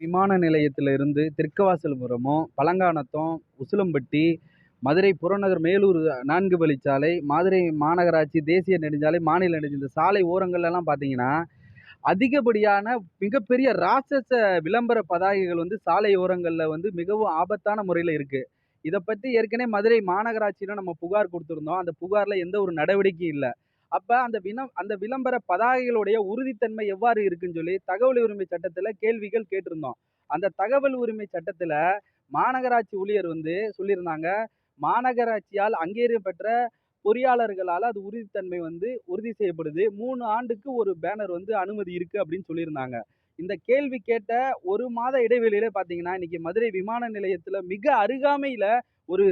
விமான நிலையத்தில் இருந்து தெற்குவாசல்புரமும் பழங்கானத்தம் உசிலம்பட்டி மதுரை புறநகர் மேலூர் நான்கு வழிச்சாலை மதுரை மாநகராட்சி தேசிய நெடுஞ்சாலை மாநில நெடுஞ்சாலை இந்த சாலை ஓரங்கள்லாம் பார்த்தீங்கன்னா அதிகப்படியான மிகப்பெரிய ராட்சச விளம்பர பதாகைகள் வந்து சாலை ஓரங்களில் வந்து மிகவும் ஆபத்தான முறையில் இருக்குது இதை பற்றி ஏற்கனவே மதுரை மாநகராட்சியில் நம்ம புகார் கொடுத்துருந்தோம். அந்த புகாரில் எந்த ஒரு நடவடிக்கையும் இல்லை. அப்போ அந்த வினம் அந்த விளம்பர பதாகைகளுடைய உறுதித்தன்மை எவ்வாறு இருக்குன்னு சொல்லி தகவல் உரிமை சட்டத்தில் கேள்விகள் கேட்டிருந்தோம். அந்த தகவல் உரிமை சட்டத்தில் மாநகராட்சி ஊழியர் வந்து சொல்லியிருந்தாங்க மாநகராட்சியால் அங்கீகாரம் பெற்ற பொறியாளர்களால் அது உறுதித்தன்மை வந்து உறுதி செய்யப்படுது. மூணு ஆண்டுக்கு ஒரு பேனர் வந்து அனுமதி இருக்குது அப்படின்னு சொல்லியிருந்தாங்க. இந்த கேள்வி கேட்ட ஒரு மாத இடைவெளியில பார்த்தீங்கன்னா இன்னைக்கு மதுரை விமான நிலையத்தில் மிக அருகாமையில் ஒரு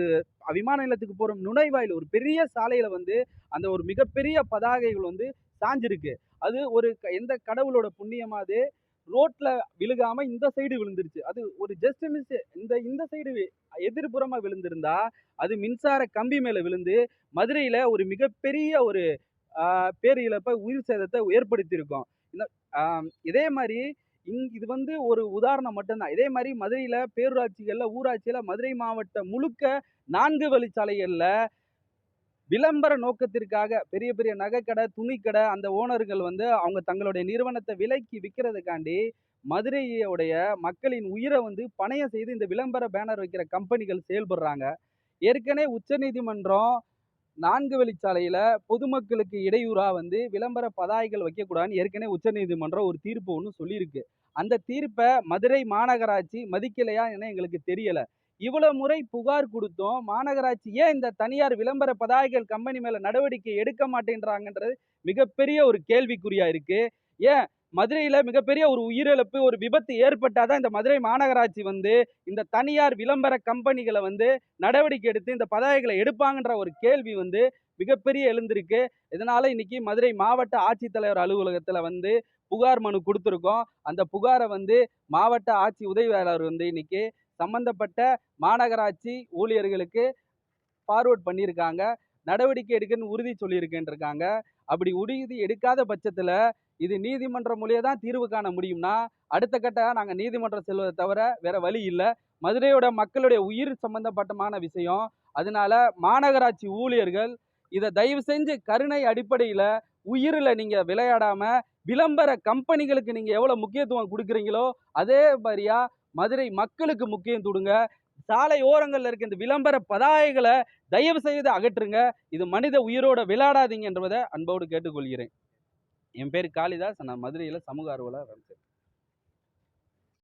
விமான நிலையத்துக்கு போகிற நுழைவாயில் ஒரு பெரிய சாலையில் வந்து அந்த ஒரு மிகப்பெரிய பதாகைகள் வந்து சாஞ்சிருக்கு. அது ஒரு க- எந்த கடவுளோட புண்ணியமாது ரோட்ல விழுகாம இந்த சைடு விழுந்துருச்சு. அது ஒரு ஜஸ்ட் மிஸ் இந்த இந்த சைடு எதிர்புறமா விழுந்திருந்தா அது மின்சார கம்பி மேல விழுந்து மதுரையில ஒரு மிகப்பெரிய ஒரு பேர் இழப்பை உயிர் சேதத்தை ஏற்படுத்தியிருக்கோம். இதே மாதிரி இங் இது வந்து ஒரு உதாரணம் மட்டும்தான். இதே மாதிரி மதுரையில் பேரூராட்சிகளில் ஊராட்சியில் மதுரை மாவட்டம் முழுக்க நான்கு வழிச்சாலைகளில் விளம்பர நோக்கத்திற்காக பெரிய பெரிய நகைக்கடை துணிக்கடை அந்த ஓனர்கள் வந்து அவங்க தங்களுடைய நிறுவனத்தை விலைக்கு விற்கிறதுக்காண்டி மதுரையுடைய மக்களின் உயிரை வந்து பணையம் செய்து இந்த விளம்பர பேனர் வைக்கிற கம்பெனிகள் செயல்படுறாங்க. ஏற்கனவே உச்சநீதிமன்றம் நான்கு வழிச்சாலையில் பொதுமக்களுக்கு இடையூறாக வந்து விளம்பர பதாகைகள் வைக்கக்கூடாதுன்னு ஏற்கனவே உச்சநீதிமன்றம் ஒரு தீர்ப்பு ஒன்று சொல்லியிருக்கு. அந்த தீர்ப்பை மதுரை மாநகராட்சி மதிக்கலையா என எங்களுக்கு தெரியலை. இவ்வளோ முறை புகார் கொடுத்தோம். மாநகராட்சி ஏன் இந்த தனியார் விளம்பர பதாகைகள் கம்பெனி மேலே நடவடிக்கை எடுக்க மாட்டேன்றாங்கன்றது மிகப்பெரிய ஒரு கேள்விக்குறியாக இருக்குது ஏன் மதுரையில் மிகப்பெரிய ஒரு உயிரிழப்பு ஒரு விபத்து ஏற்பட்டாதான் இந்த மதுரை மாநகராட்சி வந்து இந்த தனியார் விளம்பர கம்பெனிகளை வந்து நடவடிக்கை எடுத்து இந்த பதாகைகளை எடுப்பாங்கன்ற ஒரு கேள்வி வந்து மிகப்பெரிய எழுந்திருக்கு. இதனால் இன்னைக்கு மதுரை மாவட்ட ஆட்சித்தலைவர் அலுவலகத்தில் வந்து புகார் மனு கொடுத்துருக்கோம். அந்த புகாரை வந்து மாவட்ட ஆட்சி உதவியாளர் வந்து இன்னைக்கு சம்பந்தப்பட்ட மாநகராட்சி ஊழியர்களுக்கு ஃபார்வர்ட் பண்ணியிருக்காங்க. நடவடிக்கை எடுக்கன்னு உறுதி சொல்லியிருக்கேன் இருக்காங்க அப்படி உறுதி எடுக்காத பட்சத்தில் இது நீதிமன்றம் மொழியை தான் தீர்வு காண முடியும்னா அடுத்த கட்ட நாங்கள் நீதிமன்றம் செல்வதை தவிர வேற வழி இல்லை. மதுரையோட மக்களுடைய உயிர் சம்பந்தப்பட்டமான விஷயம். அதனால மாநகராட்சி ஊழியர்கள் இதை தயவு செஞ்சு கருணை அடிப்படையில் உயிரில் நீங்கள் விளையாடாம விளம்பர கம்பெனிகளுக்கு நீங்கள் எவ்வளோ முக்கியத்துவம் கொடுக்குறீங்களோ அதே மாதிரியா மதுரை மக்களுக்கு முக்கியம் கொடுங்க சாலை ஓரங்களில் இருக்க இந்த விளம்பர பதாகைகளை தயவு செய்து அகற்றுங்க. இது மனித உயிரோட விளையாடாதீங்க என்பதை அன்போடு கேட்டுக்கொள்கிறேன். என் பேர் காளிதாஸ் நான் மதுரையில் சமூக ஆர்வலர்